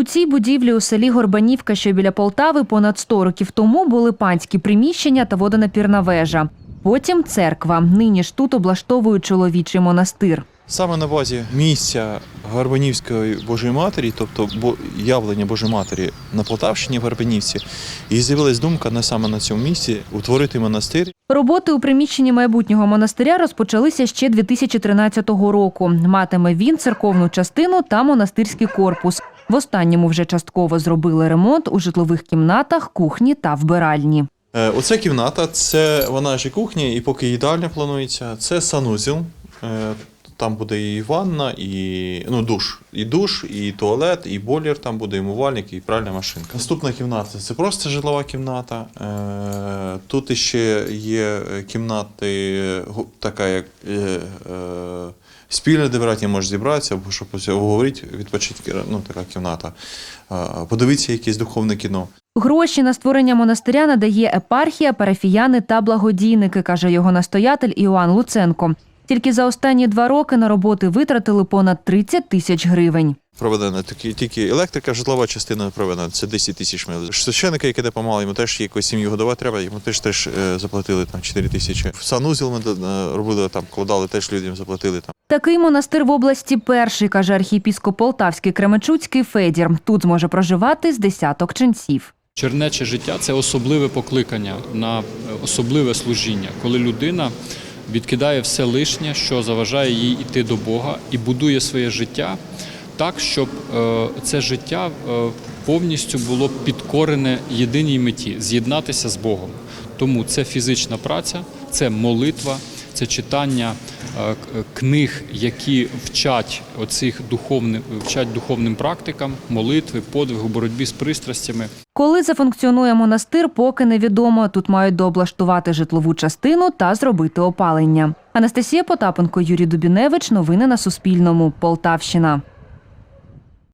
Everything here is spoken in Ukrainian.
У цій будівлі у селі Горбанівка, що біля Полтави, понад 100 років тому були панські приміщення та водонапірна вежа. Потім церква. Нині ж тут облаштовують чоловічий монастир. Саме на базі місця Гарбанівської Божої Матері, тобто явлення Божої Матері на Полтавщині в Гарбанівці, і з'явилась думка не саме на цьому місці утворити монастир Роботи у приміщенні майбутнього монастиря розпочалися ще 2013 року. Матиме він церковну частину та монастирський корпус. В останньому вже частково зробили ремонт у житлових кімнатах, кухні та вбиральні. Е, Оця кімната, це вона ж і кухня, і поки їдальня планується. Це санузел. Е, Там буде і ванна, і ну, душ. І душ, і туалет, і бойлер, там буде і умивальник, і пральна машинка. Наступна кімната це просто житлова кімната. Е, Тут ще є кімнати, така як е, е, де братні може зібратися, або щоб обговорити, відпочити, ну, така кімната. Подивитися якесь духовне кіно. Гроші на створення монастиря надає епархія, парафіяни та благодійники, каже його настоятель Іоанн Луценко. Тільки за останні два роки на роботи витратили понад 30 тисяч гривень. проведена тільки, тільки електрика, житлова частина проведена. Це 10 тисяч мил. Священника, який допомагав, йому теж якось сім'ю годувати треба, йому теж теж е, заплатили там 4 тисячі. В санузел ми е, робили там, кладали, теж людям заплатили там. Такий монастир в області перший, каже архієпіскоп Полтавський Кременчуцький Федір. Тут зможе проживати з десяток ченців. Чернече життя це особливе покликання на е, особливе служіння, коли людина відкидає все лишнє, що заважає їй йти до Бога, і будує своє життя так, щоб е, це життя е, повністю було підкорене єдиній меті з'єднатися з Богом. Тому це фізична праця, це молитва, це читання книг, які вчать оцих духовним вчать духовним практикам, молитви, подвигу, боротьбі з пристрастями. Коли зафункціонує монастир, поки невідомо. Тут мають дооблаштувати житлову частину та зробити опалення. Анастасія Потапенко, Юрій Дубіневич. Новини на Суспільному. Полтавщина.